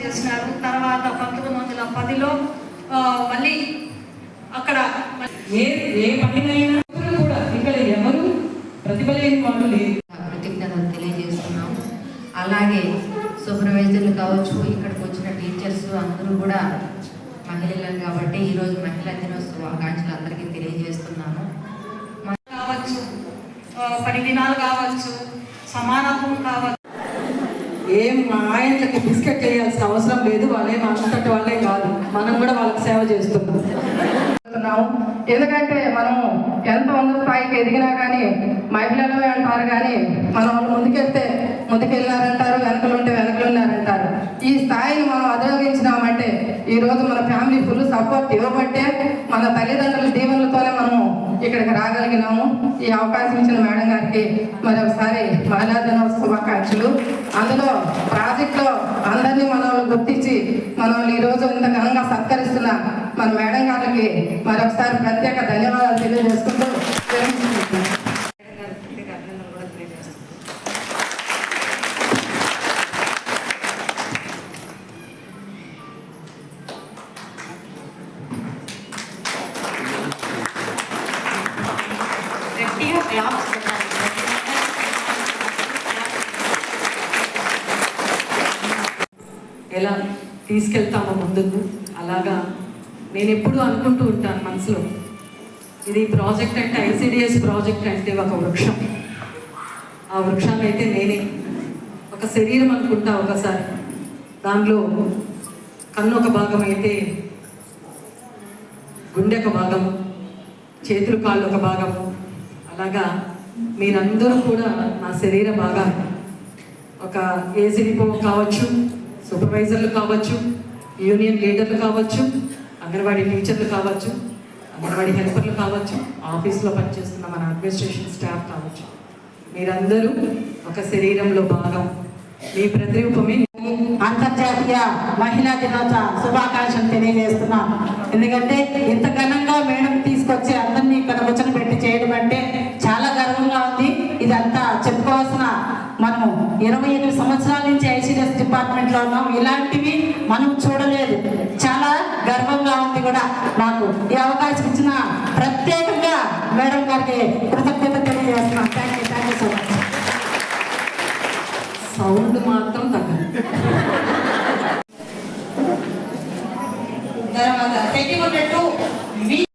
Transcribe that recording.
చేసినారు. తర్వాత పంతొమ్మిది వందల పదిలో మళ్ళీ అక్కడ ఏ ఏ పనినైనా ఎవరు కూడా ఇక్కడ ఎవరు ప్రతిభ లేని వాళ్ళు లేరు. కృతజ్ఞతలు తెలియజేస్తున్నాం అలాగే సూపర్వైజర్లు కావచ్చు ఇక్కడికి వచ్చిన టీచర్స్ అందరూ కూడా మహిళలు కాబట్టి ఈరోజు మహిళా దినోత్సవ ఆకాంక్షలు అందరికీ తెలియజేస్తున్నాను కావచ్చు పని దినాలు కావచ్చు సమానత్వం కావచ్చు ఏం మా ఆయనలకి బిస్కెట్ చేయాల్సిన అవసరం లేదు. వాళ్ళేం అంతటి వాళ్ళే కాదు. మనం కూడా వాళ్ళకి సేవ చేస్తున్నాం. ఎందుకంటే మనం ఎంత ఉన్న స్థాయికి ఎదిగినా కానీ మహిళలే అంటారు కానీ మనం వాళ్ళు ముందుకెళ్తే ముందుకెళ్ళినారంటారు వెనకలు ఉంటే వెనకలు ఉన్నారంటారు. ఈ స్థాయిని మనం అధిరోగించినామంటే ఈరోజు మన ఫ్యామిలీ ఫుల్ సపోర్ట్ ఇవ్వబట్టే మన తల్లిదండ్రుల దీవెనలతోనే మనము ఇక్కడికి రాగలిగినాము. ఈ అవకాశం ఇచ్చిన మేడం గారికి మరొకసారి మహిళా దినోత్సవ శుభాకాంక్షలు. అందులో ప్రాజెక్టులో అందరినీ మనల్ని గుర్తించి మనల్ని ఈరోజు ఈ రోజు ఇంత ఘనంగా సత్కరిస్తున్న మన మేడం గారికి మరొకసారి ప్రత్యేక ధన్యవాదాలు తెలియజేసుకుంటూ ఎలా తీసుకెళ్తామో ముందుకు? అలాగా నేను ఎప్పుడూ అనుకుంటూ ఉంటాను మనసులో. ఇది ప్రాజెక్ట్ అంటే ఐసిడిఎస్ ప్రాజెక్ట్ అంటే ఒక వృక్షం. ఆ వృక్షాన్ని అయితే నేనే ఒక శరీరం అనుకుంటా ఒకసారి. దానిలో కన్ను ఒక భాగం అయితే గుండె ఒక భాగం చేతులు కాళ్ళు ఒక భాగం అలాగా మీరందరూ కూడా నా శరీర భాగాలు ఒక ఏసీడిపో కావచ్చు సూపర్వైజర్లు కావచ్చు యూనియన్ లీడర్లు కావచ్చు అంగన్వాడీ టీచర్లు కావచ్చు అంగన్వాడీ హెల్పర్లు కావచ్చు ఆఫీస్లో పనిచేస్తున్న మన అడ్మినిస్ట్రేషన్ స్టాఫ్ కావచ్చు. మీరందరూ ఒక శరీరంలో భాగం. మీ ప్రతిరూపమే అంతర్జాతీయ మహిళా దినోత్సవ శుభాకాంక్షలు తెలియజేస్తున్నాం. ఎందుకంటే ఇంత ఘనంగా ఇదంతా చెప్పుకోవాల్సిన మనం ఇరవై ఎనిమిది సంవత్సరాల నుంచి ఐసీడీఎస్ డిపార్ట్మెంట్లో ఉన్నాం. ఇలాంటివి మనం చూడలేదు. చాలా గర్వంగా ఉంది కూడా నాకు ఈ అవకాశం ఇచ్చిన ప్రత్యేకంగా మేడం గారికి కృతజ్ఞత తెలియజేస్తున్నాం. Thank you thank you so much sound మాత్రం తగ్గదు. తర్వాత